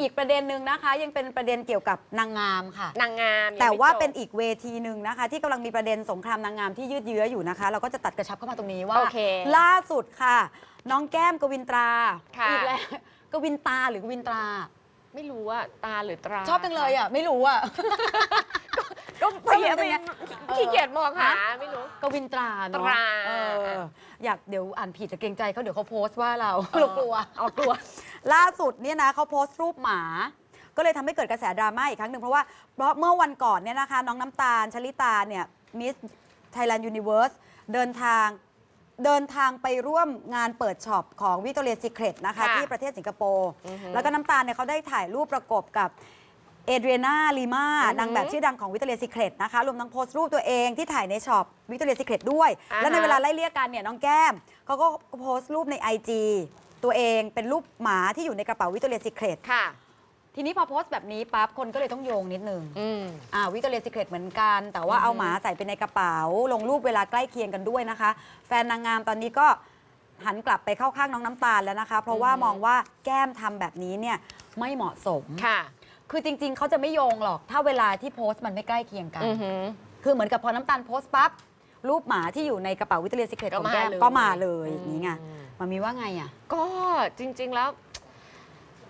อีกประเด็นหนึ่งนะคะ ยังเป็นประเด็นเกี่ยวกับนางงามค่ะ นางงามยังแต่ไม่ว่าจบ เป็นอีกเวทีหนึ่งนะคะ ที่กำลังมีประเด็นสงครามนางงามที่ยืดเยื้ออยู่นะคะ เราก็จะตัดกระชับเข้ามาตรงนี้ว่า โอเคล่าสุดค่ะ น้องแก้มกวินตราค่ะ อีกแล้วกวินตาหรือกวินตรา ไม่รู้ว่าตาหรือตราชอบจังเลยอะไม่รู้อะ ก็เพียชอบจังเลยขี้เกียจมองหาฮะ ไม่รู้ กวินตราเนาะตรา เอออยากเดี๋ยวอ่านผิดจะเกรงใจเขาเดี๋ยวเขาโพสต์ว่าเราเออเรากลัวเอากลัว ล่าสุดเนี่ยนะเขาโพสต์รูปหมา ก็เลยทำให้เกิดกระแสดราม่าอีกครั้งหนึ่งเพราะว่าเพราะเมื่อวันก่อนเนี่ยนะคะ น้องน้ำตาลชลิตาเนี่ยมิสไทยแลนด์ยูนิเวิร์สเดินทางเดินทางไปร่วมงานเปิดช็อปของวิ c t ต r เ a ีย e ีเครตนะคะ ค่ะที่ประเทศสิงคโปร์อือฮึแล้วก็น้ำตาลเนี่ยเขาได้ถ่ายรูปประกบกับเอเดรียนาลีมาอือฮึนางแบบชื่อดังของวิ c t ต r เ a ีย e ีเครตนะคะรวมทั้งโพสต์รูปตัวเองที่ถ่ายในช็อปวิ c t ต r เ a ีย e ีเครตด้วย อ่าฮะ และในเวลาไล่เลี่ยกันเนี่ยน้องแก้มเขาก็โพสต์รูปใน IG ตัวเองเป็นรูปหมาที่อยู่ในกระเป๋าวิ c t ต r เ a ีย e ีเครตค่ะ ทีนี้พอโพสต์แบบนี้ปั๊บคนก็เลยต้องโยงนิดนึงอืม อ่าวิ c t ต r เ a ีย e ีเครตเหมือนกัน แต่ว่าอือฮึเอาหมาใส่ไปในกระเป๋า ลงรูปเวลาใกล้เคียงกันด้วยนะคะ แฟนนางงามตอนนี้ก็หันกลับไปเข้าข้างน้องน้ำตาลแล้วนะคะ เพราะว่ามองว่าแก้มทำแบบนี้เนี่ยไม่เหมาะสม ค่ะ คือจริง ๆ เขาจะไม่โยงหรอก ถ้าเวลาที่โพสต์มันไม่ใกล้เคียงกัน อือหือ คือเหมือนกับพอน้ำตาลโพสต์ปั๊บรูปหมาที่อยู่ในกระเป๋าวิตเตอร์ซีเครตก็ของแก้มมาเลยก็มาเลยอย่างนี้ไงอืม มันมีว่าไงอะ ก็จริง ๆ แล้ว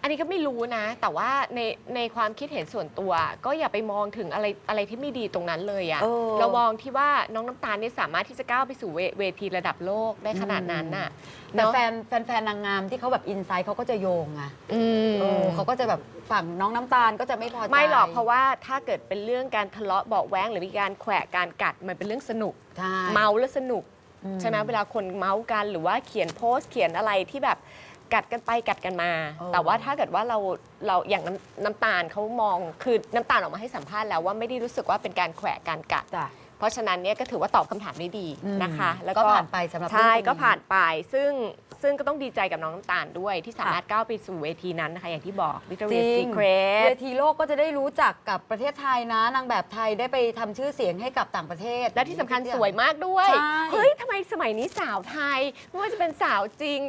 อันนี้ก็ไม่รู้นะ แต่ว่าในในความคิดเห็นส่วนตัว ก็อย่าไปมองถึงอะไรอะไรที่ไม่ดีตรงนั้นเลยอะเออ เรามองที่ว่าน้องน้ำตาลเนี่ยสามารถที่จะก้าวไปสู่เวเวทีระดับโลกได้ขนาดนั้นน่ะแต่เนาะแฟนแฟนแฟนนางงามที่เขาแบบอินไซต์เขาก็จะโยงไงอืม เออเขาก็จะแบบฝั่งน้องน้ำตาลก็จะไม่พอใจไม่หรอกเพราะว่าถ้าเกิดเป็นเรื่องการทะเลาะเบาะแว้งหรือมีการแขวะการกัดมันเป็นเรื่องสนุก ใช่ เมาแล้วสนุกอืม ใช่ไหมเวลาคนเมาส์กันหรือว่าเขียนโพสต์เขียนอะไรที่แบบกัดกันไปกัดกันมาเออแต่ว่าถ้าเกิดว่าเราเราอย่างน้ำน้ำตาลเขามองคือน้ำตาลออกมาให้สัมภาษณ์แล้วว่าไม่ได้รู้สึกว่าเป็นการแขวะการกัด จ้ะ เพราะฉะนั้นเนี่ยก็ถือว่าตอบคำถามได้ดีอืมนะคะ แล้วก็ก็ผ่านไปสำหรับใช่เรื่องตรงนี้ก็ผ่านไปซึ่งซึ่งก็ต้องดีใจกับน้องน้ำตาลด้วย ที่สามารถก้าวไปสู่เวทีนั้นนะคะอย่างที่บอกจริ Victoria's ง Secret เวทีโลกก็จะได้รู้จักกับประเทศไทยนะ นางแบบไทยได้ไปทำชื่อเสียงให้กับต่างประเทศ และที่สำคัญสวยมากด้วย ใช่ เฮ้ยทำไมสมัยนี้สาวไทยไม่ว่าจะเป็นสาวจริง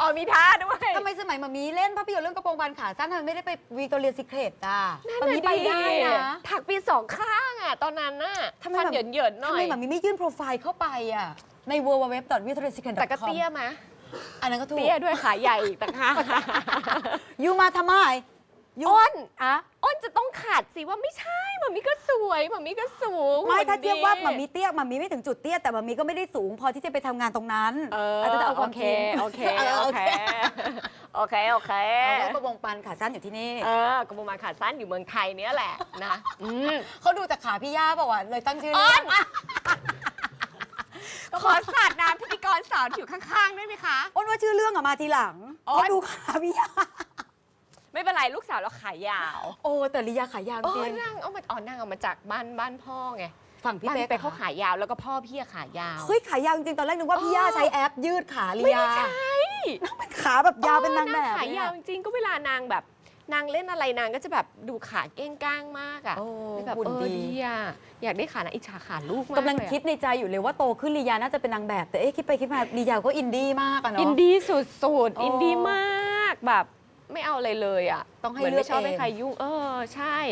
อ๋อมีท่าด้วย ทำไมสมัยมามีเล่นภาพยนตร์เรื่องกระโปรงบานขาสั้นทำไมไม่ได้ไปวีตอเรียซีเครตอะมามีไปได้นะถักปีสองข้างอะ ตอนนั้นน่ะทำไมฟันแบบเหยินเหยินๆหน่ทำอไมย มามีไม่ยื่นโปรไฟล์เข้าไปอะ ใน w w w v i c t o r i a s e c r e t แต่ก็เตี้ยมะอันนั้นก็ถูก เตี้ยด้วยขาใหญ่อีกต่างหาก ยูมาทำไม ยูอ้นอะอ้นจะต้องขาดสิว่าไม่ใช่หมามีก็สวยหมามีก็สูงไม่ถ้าหุ่นเทียบว่าดีมามีเตี้ยมามีไม่ถึงจุดเตี้ยแต่มามีก็ไม่ได้สูง พอที่จะไปทำงานตรงนั้นเอออาจจะเอาความโอเคจริงโอเคเออโอโอเคเคโอเคโอเคเอาไว้ประวงปานขาสั้นอยู่ที่นี่เออกระบมาขาสั้นอยู่เมืองไทยเนี้ยแหละนะอืมเขาดูจากขาพี่ย่าเปล่าวะเลยตั้งชื่ออ้เล่นนขอสาดน้ำพิธีกรสาวที่อยู่ข้างๆได้ไหมคะ อ้นว่าชื่อเรื่องอะมาทีหลังอ้น เขาดูขาพี่ย่า ไม่เป็นไรลูกสาวเราขายาวโอ้แต่ลิยาขายาวเอจอริงนั่งเอามาอ๋อนั่งเอามาจากบ้านบ้านพ่อไงฝั่งพี่บ้านเป๊กเป๊กเขาขายาวแล้วก็พ่อพี่อะขายาว เฮ้ยขายาวจริงๆตอนแรกนึกว่าพี่ย่าอ๋อใช้แอปยืดขาลิไม่ยาใช่เป็นขาแบบยาวเป็นนางแบบขายาวจริงๆก็เวลานางแบบ นางเล่นอะไรนางก็จะแบบดูขาเก้งก้างมากอะโอ้แบบหุ่นเออดีดีอะอยากได้ขานะอิจฉาขาลูกมากกำลังเยอะคิดในใจอยู่เลยว่าโตขึ้นลียาน่าจะเป็นนางแบบ แต่เอ๊ะคิดไปคิดมาลียาก็อินดี้มากอะเนาะ อินดี้สุดโอ้ๆอินดี้มากแบบ ไม่เอาอะไรเลยอะต้องให้มืนเลือกไม่ชอบเองให้ใครยุ่ง เออ ใช่